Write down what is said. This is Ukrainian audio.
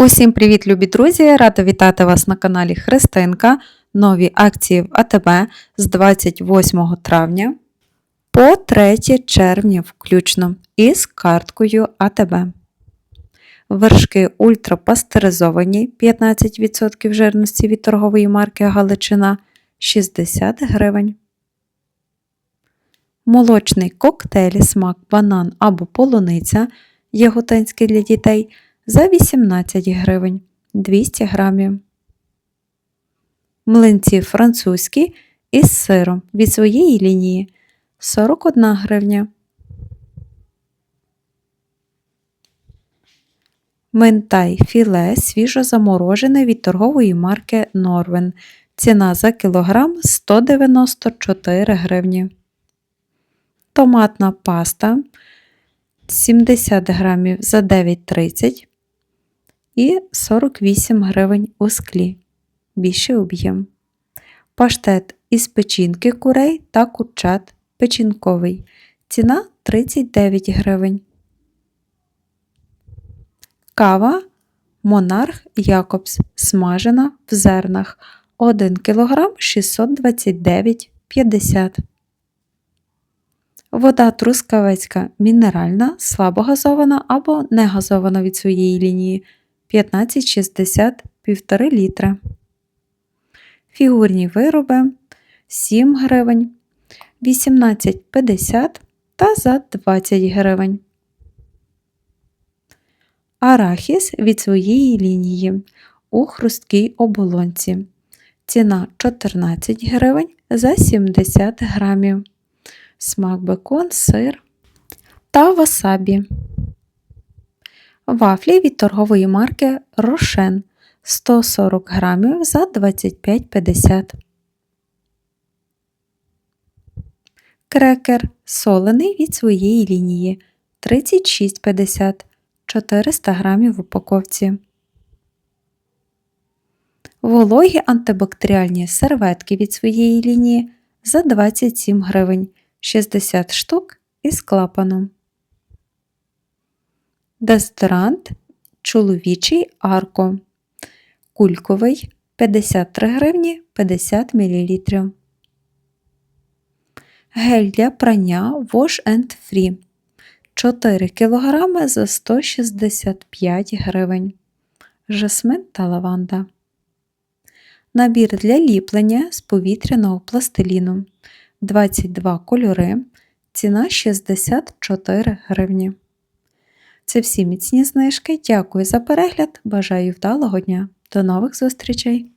Усім привіт, любі друзі! Рада вітати вас на каналі Христинка. Нові акції в АТБ з 28 травня по 3 червня включно із карткою АТБ. Вершки ультрапастеризовані 15% жирності від торгової марки Галичина 60 гривень. Молочний коктейль смак банан або полуниця яготинський для дітей за 18 гривень 200 грамів. Млинці французькі із сиром від своєї лінії 41 гривня. Ментай філе свіжозаморожене від торгової марки Норвен. Ціна за кілограм 194 гривні. Томатна паста 70 грамів за 9,30 і 48 гривень у склі. Більший об'єм. Паштет із печінки курей та курчат печінковий. Ціна 39 гривень. Кава Монарх Якобс смажена в зернах 1 кг 629,50 Вода трускавецька мінеральна, слабогазована або негазована від своєї лінії 15,60 1,5 літра. Фігурні вироби 7 гривень, 18,50 та за 20 гривень. Арахіс від своєї лінії у хрусткій оболонці. Ціна 14 гривень за 70 грамів. Смак бекон, сир та васабі. Вафлі від торгової марки Рошен 140 грамів за 25,50. Крекер солений від своєї лінії 36,50 400 грамів в упаковці. Вологі антибактеріальні серветки від своєї лінії за 27 гривень 60 штук із клапаном. Дезодорант чоловічий арко. Кульковий 53 гривні 50 мл. Гель для прання Wash and Free 4 кг за 165 гривень. Жасмин та лаванда. Набір для ліплення з повітряного пластиліну 22 кольори. Ціна 64 гривні. Це всі міцні знижки. Дякую за перегляд. Бажаю вдалого дня. До нових зустрічей!